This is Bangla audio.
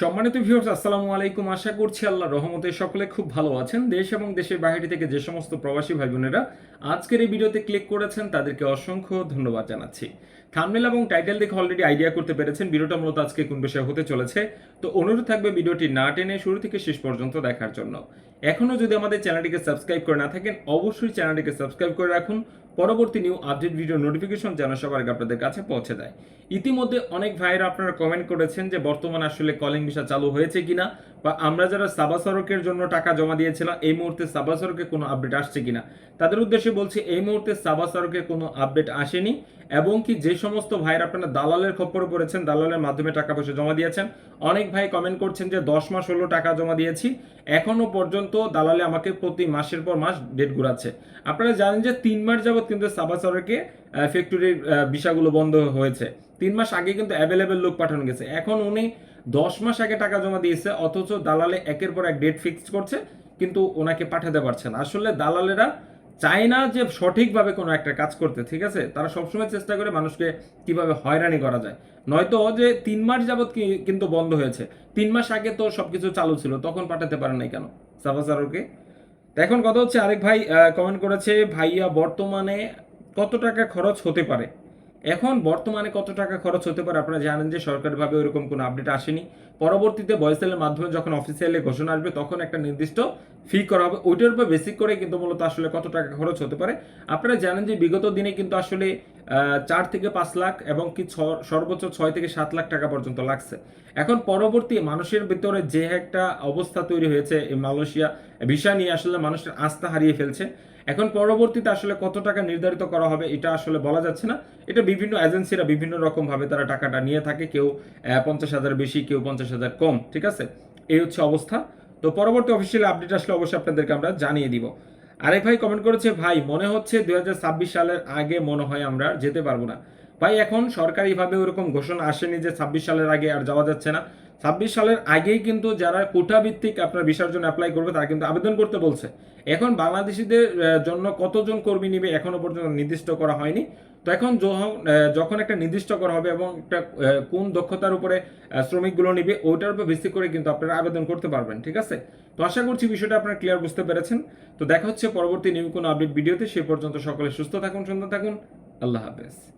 সম্মানিত ভিউয়ার্স আসসালামু আলাইকুম। আশা করছি আল্লাহ রহমতে সকলে খুব ভালো আছেন। দেশ এবং দেশের বাইরে থেকে যে সমস্ত প্রবাসী ভাই বোনেরা আজকের এই ভিডিওতে ক্লিক করেছেন, তাদেরকে অসংখ্য ধন্যবাদ জানাচ্ছি। থামনেল এবং টাইটেল দেখে অলরেডি আইডিয়া করতে পেরেছেন। ভিডিওটা মূলত আজকে কোন বিষয়ে হতে চলেছে। তো অনুরোধ থাকবে ভিডিওটি না টেনে শুরু থেকে শেষ পর্যন্ত দেখার জন্য। এখনও যদি আমাদের চ্যানেলটিকে সাবস্ক্রাইব করে না থাকেন, অবশ্যই চ্যানেলটিকে সাবস্ক্রাইব করে রাখুন। পরবর্তী নিউ আপডেট ভিডিও নোটিফিকেশন যেন সবার আগে আপনাদের কাছে পৌঁছে দেয়। ইতিমধ্যে অনেক ভাইয়েরা আপনারা কমেন্ট করেছেন যে, বর্তমানে আসলে কলিং ভিসা চালু হয়েছে কিনা বা আমরা যারা সাবা সড়কের জন্য টাকা জমা দিয়েছিলাম, এই মুহূর্তে সাবা সড়কে কোনো আপডেট আসছে কিনা? তাদের উদ্দেশ্যে বলছি, এই মুহূর্তে সাবা সড়কে কোনো আপডেট আসেনি এবং কি যে সমস্ত ভাইয়েরা আপনারা দালালের খপ্পরে পড়েছেন, দালালের মাধ্যমে টাকা পয়সা জমা দিয়েছেন। অনেক ভাই কমেন্ট করছেন যে, দশ মাস হলো টাকা জমা দিয়েছি, এখনও পর্যন্ত দালালে আমাকে প্রতি মাসের পর মাস ডেট ঘুরাচ্ছে। আপনারা জানেন যে, তিন মাস যাবত কিন্তু সাবা সড়কে ফ্যাক্টরির বিষয়গুলো বন্ধ হয়েছে। তিন মাস আগে কিন্তু অ্যাভেলেবেল লোক পাঠানো গেছে। এখন উনি দশ মাস আগে টাকা জমা দিয়েছে, অথচ দালালে একের পর এক ডেট ফিক্সড করছে, কিন্তু ওনাকে পাঠাতে পারছে না। আসলে দালালেরা চায় না যে সঠিকভাবে কোনো একটা কাজ করতে, ঠিক আছে? তারা সবসময় চেষ্টা করে মানুষকে কীভাবে হয়রানি করা যায়। নয়তো যে তিন মাস যাবৎ কিন্তু বন্ধ হয়েছে। তিন মাস আগে তো সব কিছু চালু ছিল, তখন পাঠাতে পারে নাই কেন? সাবাসারকে তো এখন কথা হচ্ছে, আরেক ভাই কমেন্ট করেছে, ভাইয়া, বর্তমানে কত টাকা খরচ হতে পারে? এখন বর্তমানে কত টাকা খরচ হতে পারে আপনারা জানেন যে সরকারিভাবে ওরকম কোনো আপডেট আসেনি। পরবর্তীতে ভয়েসেলের মাধ্যমে যখন অফিসিয়ালি ঘোষণা আসবে, তখন একটা নির্দিষ্ট ফি করা হবে। ওইটার উপর বেসিক করে কিন্তু মূলত আসলে কত টাকা খরচ হতে পারে। আপনারা জানেন যে বিগত দিনে কিন্তু আসলে চার থেকে পাঁচ লাখ এবং কি সর্বোচ্চ ছয় থেকে সাত লাখ টাকা পর্যন্ত লাগছে। এখন পরবর্তী মানুষের ভিতরে যে একটা অবস্থা তৈরি হয়েছে এই মালয়েশিয়া ভিসা নিয়ে আসলে মানুষের আস্থা হারিয়ে ফেলছে। এখন পরবর্তীতে আসলে কত টাকা নির্ধারিত করা হবে এটা আসলে বলা যাচ্ছে না। এটা বিভিন্ন এজেন্সিরা বিভিন্ন রকম ভাবে তারা টাকাটা নিয়ে থাকে, কেউ পঞ্চাশ হাজার বেশি, কেউ পঞ্চাশ হাজার কম, ঠিক আছে? এই হচ্ছে অবস্থা। তো পরবর্তী অফিসিয়াল আপডেট আসলে অবশ্যই আপনাদেরকে আমরা জানিয়ে দিব। আরেক ভাই কমেন্ট করেছে, ভাই, মনে হচ্ছে দুই সালের আগে মনে হয় আমরা যেতে পারব না। ভাই, এখন সরকারিভাবে ওরকম ঘোষণা আসেনি যে ছাব্বিশ সালের আগে আর যাওয়া যাচ্ছে না। ছাব্বিশ সালের আগেই কিন্তু যারা কোটা ভিত্তিক আপনার ভিসার জন্য অ্যাপ্লাই করবে, তারা কিন্তু আবেদন করতে বলছে। এখন বাংলাদেশিদের জন্য কতজন কর্মী নিবে এখনও পর্যন্ত নির্দিষ্ট করা হয়নি। তো এখন যখন একটা নির্দিষ্ট করা হবে এবং একটা কোন দক্ষতার উপরে শ্রমিকগুলো নিবে, ওইটার উপর ভিত্তি করে কিন্তু আপনারা আবেদন করতে পারবেন, ঠিক আছে? তো আশা করছি বিষয়টা আপনারা ক্লিয়ার বুঝতে পেরেছেন। তো দেখা হচ্ছে পরবর্তী নিউ কোনো আপডেট ভিডিওতে, সে পর্যন্ত সকলে সুস্থ থাকুন, সুন্দর থাকুন। আল্লাহ হাফেজ।